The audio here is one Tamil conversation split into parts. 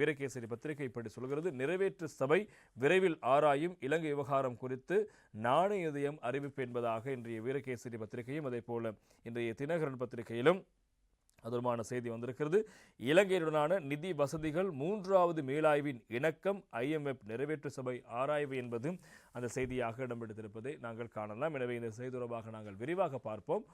வீரகேசரி பத்திரிகை இப்படி சொல்கிறது. நிறைவேற்று சபை விரைவில் ஆராயும் இலங்கை விவகாரம் குறித்து நாணய இதயம் அறிவிப்பு என்பதாக இன்றைய வீரகேசரி பத்திரிகையும் அதே போல இன்றைய தினகரன் பத்திரிகையிலும் அதுமான செய்தி வந்திருக்கிறது. இலங்கையுடனான நிதி வசதிகள் மூன்றாவது மேலாய்வின் இணக்கம் ஐஎம்எஃப் நிறைவேற்று சபை ஆராய்வு என்பது அந்த செய்தியாக இடம்பெடுத்திருப்பதை நாங்கள் காணலாம். எனவே இந்த செய்தி தொடர்பாக நாங்கள் விரிவாக பார்ப்போம்.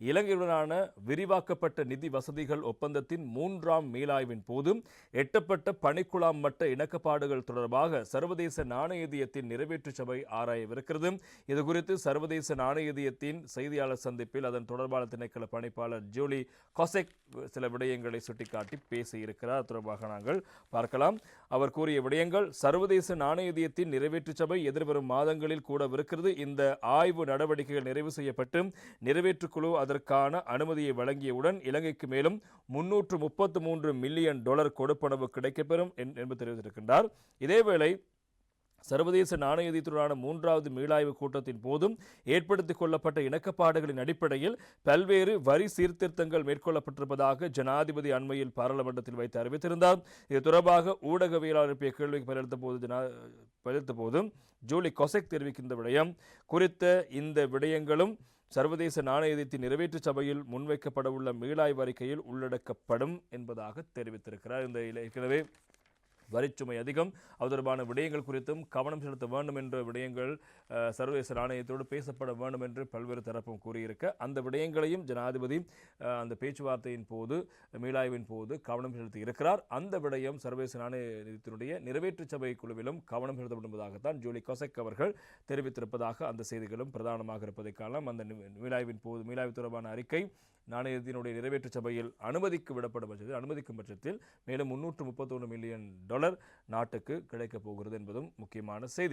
இலங்கையுடனான விரிவாக்கப்பட்ட நிதி வசதிகள் ஒப்பந்தத்தின் மூன்றாம் மீளாய்வின் போதும் எட்டப்பட்ட பணிக்குழாம் மட்ட இணக்கப்பாடுகள் தொடர்பாக சர்வதேச நாணயதியத்தின் நிறைவேற்று சபை ஆராயவிருக்கிறது. இதுகுறித்து சர்வதேச நாணயதியத்தின் செய்தியாளர் சந்திப்பில் அதன் தொடர்பான திணைக்கள பணிப்பாளர் ஜோலி கொசெக் சில விடயங்களை சுட்டிக்காட்டி பேசியிருக்கிறார். தொடர்பாக நாங்கள் பார்க்கலாம். அவர் கூறிய விடயங்கள் சர்வதேச நாணயதியத்தின் நிறைவேற்று சபை எதிர்வரும் மாதங்களில் கூடவிருக்கிறது. இந்த ஆய்வு நடவடிக்கைகள் நிறைவு செய்யப்பட்டு நிறைவேற்று குழு அதற்கான அனுமதியை வழங்கியவுடன் இலங்கைக்கு மேலும் முன்னூற்று முப்பத்து மூன்று மில்லியன் டாலர் கொடுப்பனவு கிடைக்கப்பெறும் என்று தெரிவித்திருக்கின்றார். இதேவேளை சர்வதேச நாணயத்துடனான மூன்றாவது மீளாய்வு கூட்டத்தின் போதும் ஏற்படுத்திக் கொள்ளப்பட்ட இணக்கப்பாடுகளின் அடிப்படையில் பல்வேறு வரி சீர்திருத்தங்கள் மேற்கொள்ளப்பட்டிருப்பதாக ஜனாதிபதி அண்மையில் பாராளுமன்றத்தில் வைத்து அறிவித்திருந்தார். இது தொடர்பாக ஊடகவியலாளர் எழுப்பிய கேள்விக்கு பதிலளித்த போது பதிலளித்த போதும் ஜூலி கொசெக் தெரிவிக்கின்ற விடயம் குறித்த இந்த விடயங்களும் சர்வதேச நாணயத்தின் நிறைவேற்று சபையில் முன்வைக்கப்படவுள்ள மீளாய்வு அறிக்கையில் உள்ளடக்கப்படும் என்பதாக தெரிவித்திருக்கிறார். இந்த ஏற்கனவே வரிச்சுமை அதிகம். அது தொடர்பான விடயங்கள் குறித்தும் கவனம் செலுத்த வேண்டும் என்ற விடயங்கள் சர்வதேச நாணயத்தோடு பேசப்பட வேண்டும் என்று பல்வேறு தரப்பும் கூறியிருக்க அந்த விடயங்களையும் ஜனாதிபதி அந்த பேச்சுவார்த்தையின் போது மீளாய்வின் போது கவனம் செலுத்தி இருக்கிறார். அந்த விடயம் சர்வதேச நாணயத்தினுடைய நிறைவேற்று சபை குழுவிலும் கவனம் செலுத்தப்படுவதாகத்தான் ஜூலி கொசக் அவர்கள் தெரிவித்திருப்பதாக அந்த செய்திகளும் பிரதானமாக இருப்பதை காணலாம். அந்த மீளாய்வின் போது மீளாய்வு தொடர்பான அறிக்கை நாணயத்தினுடைய நிறைவேற்று சபையில் அனுமதிக்கு விடப்படும் பட்சத்தில் அனுமதிக்கும் பட்சத்தில் மேலும் முன்னூற்று முப்பத்தொன்று மில்லியன் டாலர் நாட்டுக்கு கிடைக்கப் போகிறது என்பதும் முக்கியமான செய்தி.